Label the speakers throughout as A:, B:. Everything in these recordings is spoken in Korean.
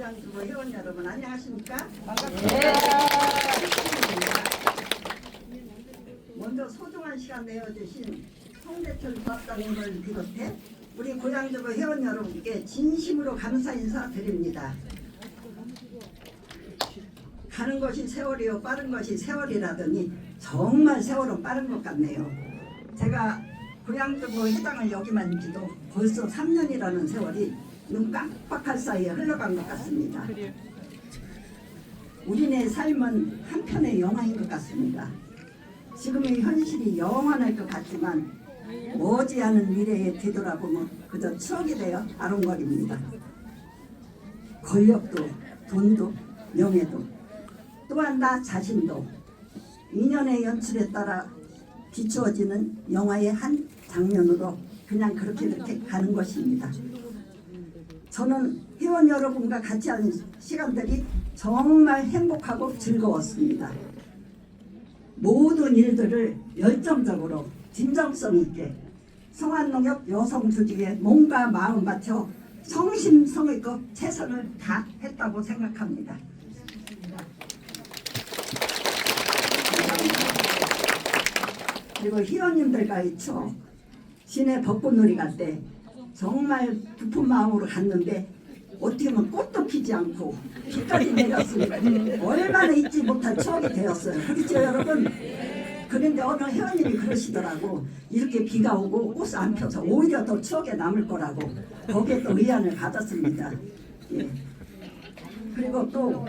A: 고양주부 회원 여러분 안녕하십니까? 먼저 소중한 시간 내어주신 송대철 부학장님을 비롯해 우리 고양주부 회원 여러분께 진심으로 감사 인사 드립니다. 가는 것이 세월이요 빠른 것이 세월이라더니 정말 세월은 빠른 것 같네요. 제가 고양주부 회장을 여기만 지도 벌써 3년이라는 세월이 눈 깜빡할 사이에 흘러간 것 같습니다. 우리네 삶은 한편의 영화인 것 같습니다. 지금의 현실이 영원할 것 같지만 머지않은 미래에 되돌아보면 그저 추억이 되어 아롱거립니다. 권력도 돈도 명예도 또한 나 자신도 인연의 연출에 따라 비추어지는 영화의 한 장면으로 그냥 그렇게 이렇게 가는 것입니다. 저는 회원 여러분과 같이 하는 시간들이 정말 행복하고 즐거웠습니다. 모든 일들을 열정적으로 진정성 있게 성안농협 여성 조직에 몸과 마음 바쳐 성심성의껏 최선을 다했다고 생각합니다. 그리고 회원님들과의 추억 시내 벚꽃놀이 갈때 정말 깊은 마음으로 갔는데 어떻게 보면 꽃도 피지 않고 비까지 내렸습니다. 얼마나 잊지 못할 추억이 되었어요. 그렇죠 여러분? 그런데 어느 회원님이 그러시더라고 이렇게 비가 오고 꽃이 안 펴서 오히려 더 추억에 남을 거라고 거기에 또 의안을 받았습니다. 예. 그리고 또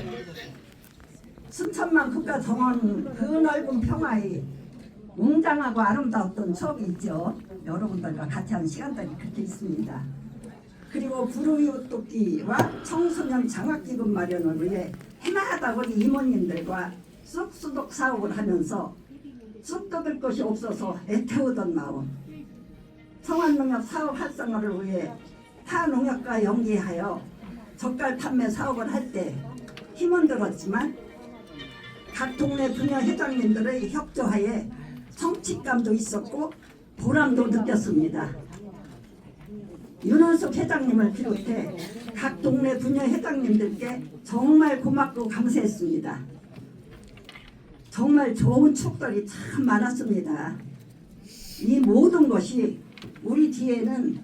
A: 순천만 국가정원 그 넓은 평화의 웅장하고 아름다웠던 추억이 있죠. 여러분들과 같이 한 시간들이 그렇게 있습니다. 그리고 부르이웃 돕기와 청소년 장학기금 마련을 위해 해마다 우리 이모님들과 쑥수독 사업을 하면서 쑥 뜯을 것이 없어서 애태우던 마음 성안농협 사업 활성화를 위해 타 농협과 연계하여 젓갈 판매 사업을 할 때 힘은 들었지만 각 동네 분야 회장님들의 협조하에 성취감도 있었고 보람도 느꼈습니다. 윤원석 회장님을 비롯해 각 동네 분야 회장님들께 정말 고맙고 감사했습니다. 정말 좋은 추억들이 참 많았습니다. 이 모든 것이 우리 뒤에는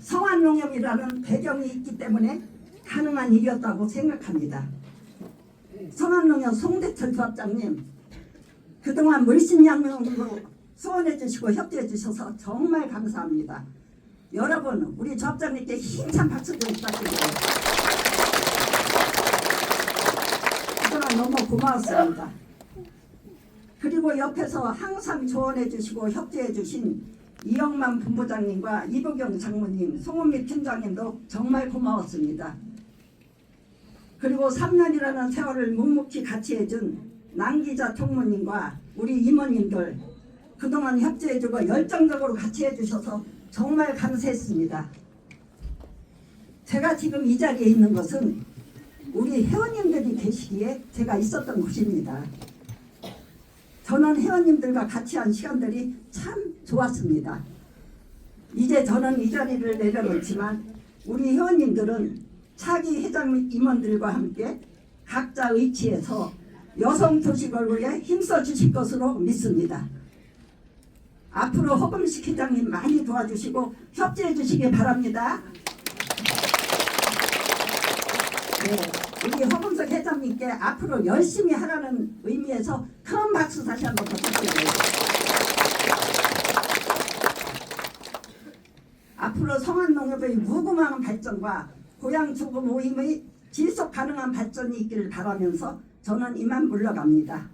A: 성안농협이라는 배경이 있기 때문에 가능한 일이었다고 생각합니다. 성안농협 송대철 조합장님 그동안 물심양면으로 수원해 주시고 협조해 주셔서 정말 감사합니다. 여러분 우리 조합장님께 힘찬 박수 좀 부탁드립니다. 그동안 너무 고마웠습니다. 그리고 옆에서 항상 조언해 주시고 협조해 주신 이영만 본부장님과 이보경 장모님, 송은미 팀장님도 정말 고마웠습니다. 그리고 3년이라는 세월을 묵묵히 같이 해준 남기자 총무님과 우리 이모님들 그동안 협조해주고 열정적으로 같이 해주셔서 정말 감사했습니다. 제가 지금 이 자리에 있는 것은 우리 회원님들이 계시기에 제가 있었던 곳입니다. 저는 회원님들과 같이 한 시간들이 참 좋았습니다. 이제 저는 이 자리를 내려놓지만 우리 회원님들은 차기 회장 임원들과 함께 각자 의치에서 여성 조직을 위해 힘써 주실 것으로 믿습니다. 앞으로 허금식 회장님 많이 도와주시고 협조해 주시기 바랍니다. 네, 우리 허금석 회장님께 앞으로 열심히 하라는 의미에서 큰 박수 다시 한번 부탁드립니다. 앞으로 성안농협의 무궁한 발전과 고향 주부 모임의 지속 가능한 발전이 있기를 바라면서 저는 이만 물러갑니다.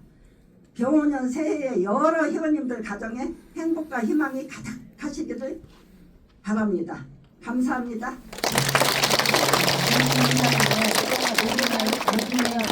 A: 병원년 새해에 여러 회원님들 가정에 행복과 희망이 가득하시기를 바랍니다. 감사합니다.
B: 네,